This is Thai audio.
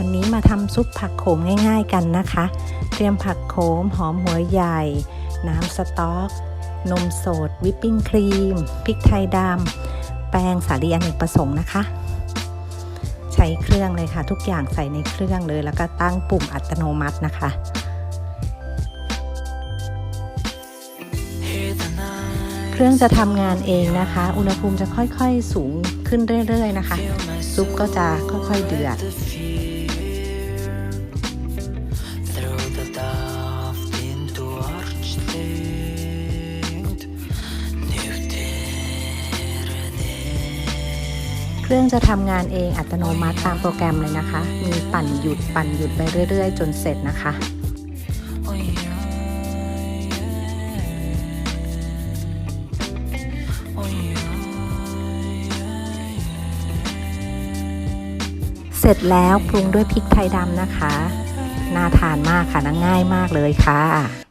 วันนี้มาทำซุปผักโขมง่าย ๆกันนะคะ เตรียมผักโขมหอมหัวใหญ่ น้ำสต๊อก นมสด วิปปิ้งครีม พริกไทยดำ แป้งสาลีอเนกประสงค์นะคะ ใช้เครื่องเลยค่ะ ทุกอย่างใส่ในเครื่องเลย แล้วก็ตั้งปุ่มอัตโนมัตินะคะเครื่องจะทำงานเองนะคะ อุณหภูมิจะค่อยๆสูงขึ้นเรื่อยๆนะคะ ซุปก็จะค่อยๆเดือด เครื่องจะทำงานเองอัตโนมัติตามโปรแกรมเลยนะคะ มีปั่นหยุดปั่นหยุดไปเรื่อย ๆ จนเสร็จนะคะเสร็จแล้วปรุงด้วยพริกไทยดำนะคะ น่าทานมากค่ะน่าง่ายมากเลยค่ะ